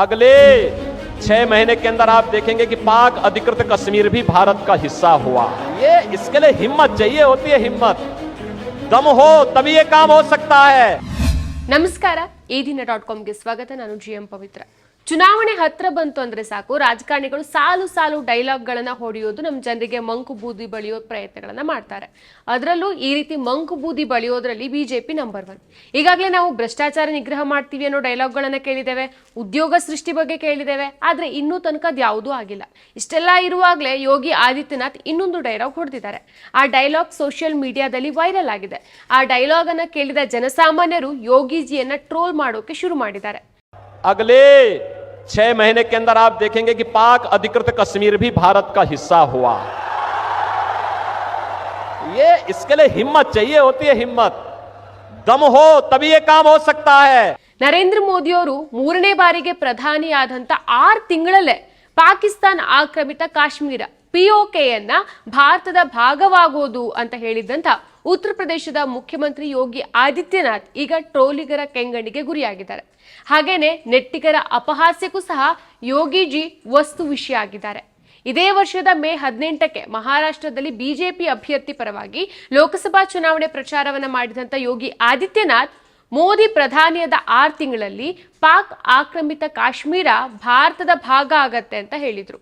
अगले छह महीने के अंदर आप देखेंगे कि पाक अधिकृत कश्मीर भी भारत का हिस्सा हुआ ये इसके लिए हिम्मत चाहिए होती है हिम्मत दम हो तभी ये काम हो सकता है ನಮಸ್ಕಾರ ಈ ದಿನ ಡಾಟ್ ಕಾಮ್ಗೆ ಸ್ವಾಗತ ನಾನು ಜಿ ಎಂ ಪವಿತ್ರ ಚುನಾವಣೆ ಹತ್ರ ಬಂತು ಅಂದ್ರೆ ಸಾಕು. ರಾಜಕಾರಣಿಗಳು ಸಾಲು ಸಾಲು ಡೈಲಾಗ್ಗಳನ್ನ ಹೊಡೆಯೋದು ನಮ್ಮ ಜನರಿಗೆ ಮಂಕು ಬೂದಿ ಬಳಿಯೋ ಪ್ರಯತ್ನಗಳನ್ನ ಮಾಡ್ತಾರೆ. ಅದರಲ್ಲೂ ಈ ರೀತಿ ಮಂಕು ಬೂದಿ ಬಳಿಯೋದ್ರಲ್ಲಿ ಬಿಜೆಪಿ ನಂಬರ್ ಒನ್ ಈಗಾಗಲೇ ನಾವು ಭ್ರಷ್ಟಾಚಾರ ನಿಗ್ರಹ ಮಾಡ್ತೀವಿ ಅನ್ನೋ ಡೈಲಾಗ್ಗಳನ್ನ ಕೇಳಿದ್ದೇವೆ, ಉದ್ಯೋಗ ಸೃಷ್ಟಿ ಬಗ್ಗೆ ಕೇಳಿದ್ದೇವೆ, ಆದ್ರೆ ಇನ್ನೂ ತನಕ ಯಾವುದೂ ಆಗಿಲ್ಲ. ಇಷ್ಟೆಲ್ಲ ಇರುವಾಗಲೇ ಯೋಗಿ ಆದಿತ್ಯನಾಥ್ ಇನ್ನೊಂದು ಡೈಲಾಗ್ ಹೊಡೆದಿದ್ದಾರೆ. ಆ ಡೈಲಾಗ್ ಸೋಷಿಯಲ್ ಮೀಡಿಯಾದಲ್ಲಿ ವೈರಲ್ ಆಗಿದೆ. ಆ ಡೈಲಾಗ್ ಅನ್ನ ಕೇಳಿದ ಜನಸಾಮಾನ್ಯರು ಯೋಗಿಜಿಯನ್ನ ಟ್ರೋಲ್ ಮಾಡೋಕೆ ಶುರು ಮಾಡಿದ್ದಾರೆ. ಅಗಲೇ छह महीने के अंदर आप देखेंगे कि पाक अधिकृत कश्मीर भी भारत का हिस्सा हुआ ये इसके लिए हिम्मत चाहिए होती है हिम्मत दम हो तभी ये काम हो सकता है ನರೇಂದ್ರ ಮೋದಿಯವರು ಮೂರನೇ ಬಾರಿಗೆ ಪ್ರಧಾನಿಯಾದಂತ ಆರು ತಿಂಗಳಲ್ಲೇ ಪಾಕಿಸ್ತಾನ ಆಕ್ರಮಿತ ಕಾಶ್ಮೀರ ಪಿಒಕೆಯನ್ನ ಭಾರತದ ಭಾಗವಾಗೋದು ಅಂತ ಹೇಳಿದಂತ ಉತ್ತರ ಪ್ರದೇಶದ ಮುಖ್ಯಮಂತ್ರಿ ಯೋಗಿ ಆದಿತ್ಯನಾಥ್ ಈಗ ಟ್ರೋಲಿಗರ ಕೆಂಗಣ್ಣಿಗೆ ಗುರಿಯಾಗಿದ್ದಾರೆ. ಹಾಗೇನೆ ನೆಟ್ಟಿಗರ ಅಪಹಾಸ್ಯಕ್ಕೂ ಸಹ ಯೋಗಿಜಿ ವಸ್ತು ವಿಷಯ ಆಗಿದ್ದಾರೆ ಇದೇ ವರ್ಷದ ಮೇ ಹದಿನೆಂಟಕ್ಕೆ ಮಹಾರಾಷ್ಟ್ರದಲ್ಲಿ ಬಿಜೆಪಿ ಅಭ್ಯರ್ಥಿ ಪರವಾಗಿ ಲೋಕಸಭಾ ಚುನಾವಣೆ ಪ್ರಚಾರವನ್ನು ಮಾಡಿದಂಥ ಯೋಗಿ ಆದಿತ್ಯನಾಥ್ ಮೋದಿ ಪ್ರಧಾನಿಯಾದ ಆರು ತಿಂಗಳಲ್ಲಿ ಪಾಕ್ ಆಕ್ರಮಿತ ಕಾಶ್ಮೀರ ಭಾರತದ ಭಾಗ ಆಗತ್ತೆ ಅಂತ ಹೇಳಿದರು.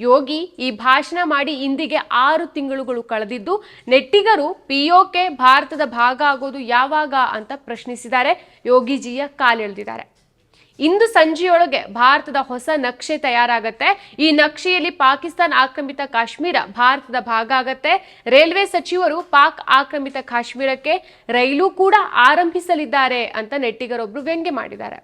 ಯೋಗಿ ಈ ಭಾಷಣ ಮಾಡಿ ಇಂದಿಗೆ ಆರು ತಿಂಗಳುಗಳು ಕಳೆದಿದ್ದು, ನೆಟ್ಟಿಗರು ಪಿಒಕೆ ಭಾರತದ ಭಾಗ ಆಗೋದು ಯಾವಾಗ ಅಂತ ಪ್ರಶ್ನಿಸಿದ್ದಾರೆ. ಯೋಗಿಜಿಯ ಕಾಲೆಳೆದಿದ್ದಾರೆ ಇಂದು ಸಂಜೆಯೊಳಗೆ ಭಾರತದ ಹೊಸ ನಕ್ಷೆ ತಯಾರಾಗತ್ತೆ. ಈ ನಕ್ಷೆಯಲ್ಲಿ ಪಾಕಿಸ್ತಾನ ಆಕ್ರಮಿತ ಕಾಶ್ಮೀರ ಭಾರತದ ಭಾಗ ಆಗತ್ತೆ. ರೈಲ್ವೆ ಸಚಿವರು ಪಾಕ್ ಆಕ್ರಮಿತ ಕಾಶ್ಮೀರಕ್ಕೆ ರೈಲು ಕೂಡ ಆರಂಭಿಸಲಿದ್ದಾರೆ ಅಂತ ನೆಟ್ಟಿಗರೊಬ್ರು ವ್ಯಂಗ್ಯ ಮಾಡಿದ್ದಾರೆ.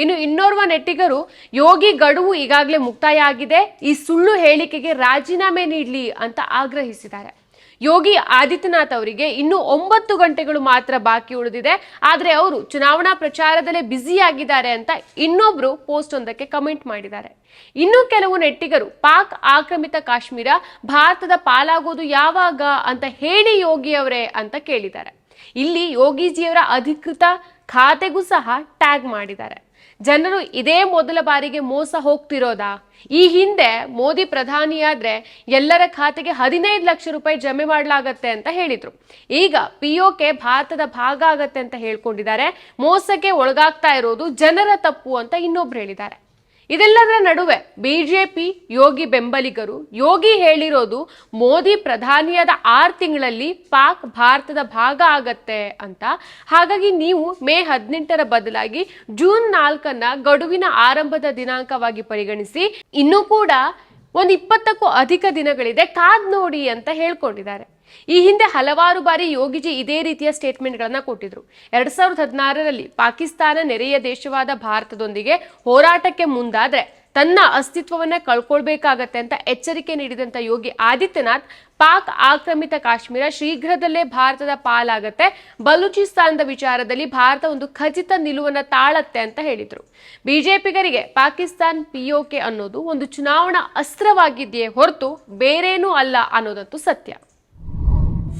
ಇನ್ನು ಇನ್ನೋರ್ವ ನೆಟ್ಟಿಗರು, ಯೋಗಿ ಗಡುವು ಈಗಾಗಲೇ ಮುಕ್ತಾಯ ಆಗಿದೆ. ಈ ಸುಳ್ಳು ಹೇಳಿಕೆಗೆ ರಾಜೀನಾಮೆ ನೀಡಲಿ ಅಂತ ಆಗ್ರಹಿಸಿದ್ದಾರೆ. ಯೋಗಿ ಆದಿತ್ಯನಾಥ್ ಅವರಿಗೆ ಇನ್ನು ಒಂಬತ್ತು ಗಂಟೆಗಳು ಮಾತ್ರ ಬಾಕಿ ಉಳಿದಿದೆ. ಆದರೆ ಅವರು ಚುನಾವಣಾ ಪ್ರಚಾರದಲ್ಲೇ ಬ್ಯುಸಿ ಆಗಿದ್ದಾರೆ ಅಂತ ಇನ್ನೊಬ್ರು ಪೋಸ್ಟ್ ಒಂದಕ್ಕೆ ಕಮೆಂಟ್ ಮಾಡಿದ್ದಾರೆ. ಇನ್ನು ಕೆಲವು ನೆಟ್ಟಿಗರು, ಪಾಕ್ ಆಕ್ರಮಿತ ಕಾಶ್ಮೀರ, ಭಾರತದ ಪಾಲಾಗೋದು ಯಾವಾಗ ಅಂತ ಹೇಳಿ ಯೋಗಿಯವರೇ ಅಂತ ಕೇಳಿದ್ದಾರೆ. ಇಲ್ಲಿ ಯೋಗಿಜಿಯವರ ಅಧಿಕೃತ ಖಾತೆಗೂ ಸಹ ಟ್ಯಾಗ್ ಮಾಡಿದ್ದಾರೆ. ಜನರು ಇದೇ ಮೊದಲ ಬಾರಿಗೆ ಮೋಸ ಹೋಗ್ತಿರೋದಾ? ಈ ಹಿಂದೆ ಮೋದಿ ಪ್ರಧಾನಿಯಾದ್ರೆ ಎಲ್ಲರ ಖಾತೆಗೆ ಹದಿನೈದು ಲಕ್ಷ ರೂಪಾಯಿ ಜಮೆ ಮಾಡಲಾಗತ್ತೆ ಅಂತ ಹೇಳಿದ್ರು. ಈಗ ಪಿಒಕೆ ಭಾರತದ ಭಾಗ ಆಗತ್ತೆ ಅಂತ ಹೇಳ್ಕೊಂಡಿದ್ದಾರೆ. ಮೋಸಕ್ಕೆ ಒಳಗಾಗ್ತಾ ಇರೋದು ಜನರ ತಪ್ಪು ಅಂತ ಇನ್ನೊಬ್ರು ಹೇಳಿದ್ದಾರೆ. ಇದೆಲ್ಲದರ ನಡುವೆ ಬಿಜೆಪಿ ಯೋಗಿ ಬೆಂಬಲಿಗರು, ಯೋಗಿ ಹೇಳಿರೋದು ಮೋದಿ ಪ್ರಧಾನಿಯಾದ ಆರು ತಿಂಗಳಲ್ಲಿ ಪಾಕ್ ಭಾರತದ ಭಾಗ ಆಗತ್ತೆ ಅಂತ. ಹಾಗಾಗಿ ನೀವು ಮೇ ಹದಿನೆಂಟರ ಬದಲಾಗಿ ಜೂನ್ ನಾಲ್ಕನ್ನ ಗಡುವಿನ ಆರಂಭದ ದಿನಾಂಕವಾಗಿ ಪರಿಗಣಿಸಿ. ಇನ್ನೂ ಕೂಡ ಒಂದು ಇಪ್ಪತ್ತಕ್ಕೂ ಅಧಿಕ ದಿನಗಳಿದೆ, ಕಾದ್ ನೋಡಿ ಅಂತ ಹೇಳ್ಕೊಂಡಿದ್ದಾರೆ. ಈ ಹಿಂದೆ ಹಲವಾರು ಬಾರಿ ಯೋಗಿಜಿ ಇದೇ ರೀತಿಯ ಸ್ಟೇಟ್ಮೆಂಟ್ಗಳನ್ನು ಕೊಟ್ಟಿದ್ರು. ಎರಡ್ ಸಾವಿರದ ಹದಿನಾರರಲ್ಲಿ ಪಾಕಿಸ್ತಾನ ನೆರೆಯ ದೇಶವಾದ ಭಾರತದೊಂದಿಗೆ ಹೋರಾಟಕ್ಕೆ ಮುಂದಾದ್ರೆ ತನ್ನ ಅಸ್ತಿತ್ವವನ್ನ ಕಳ್ಕೊಳ್ಬೇಕಾಗತ್ತೆ ಅಂತ ಎಚ್ಚರಿಕೆ ನೀಡಿದಂತ ಯೋಗಿ ಆದಿತ್ಯನಾಥ್, ಪಾಕ್ ಆಕ್ರಮಿತ ಕಾಶ್ಮೀರ ಶೀಘ್ರದಲ್ಲೇ ಭಾರತದ ಪಾಲಾಗತ್ತೆ. ಬಲೂಚಿಸ್ತಾನದ ವಿಚಾರದಲ್ಲಿ ಭಾರತ ಒಂದು ಖಚಿತ ನಿಲುವನ್ನ ತಾಳತ್ತೆ ಅಂತ ಹೇಳಿದ್ರು. ಬಿಜೆಪಿಗರಿಗೆ ಪಾಕಿಸ್ತಾನ್ ಪಿಒಕೆ ಅನ್ನೋದು ಒಂದು ಚುನಾವಣಾ ಅಸ್ತ್ರವಾಗಿದೆಯೇ ಹೊರತು ಬೇರೇನೂ ಅಲ್ಲ ಅನ್ನೋದಂತೂ ಸತ್ಯ.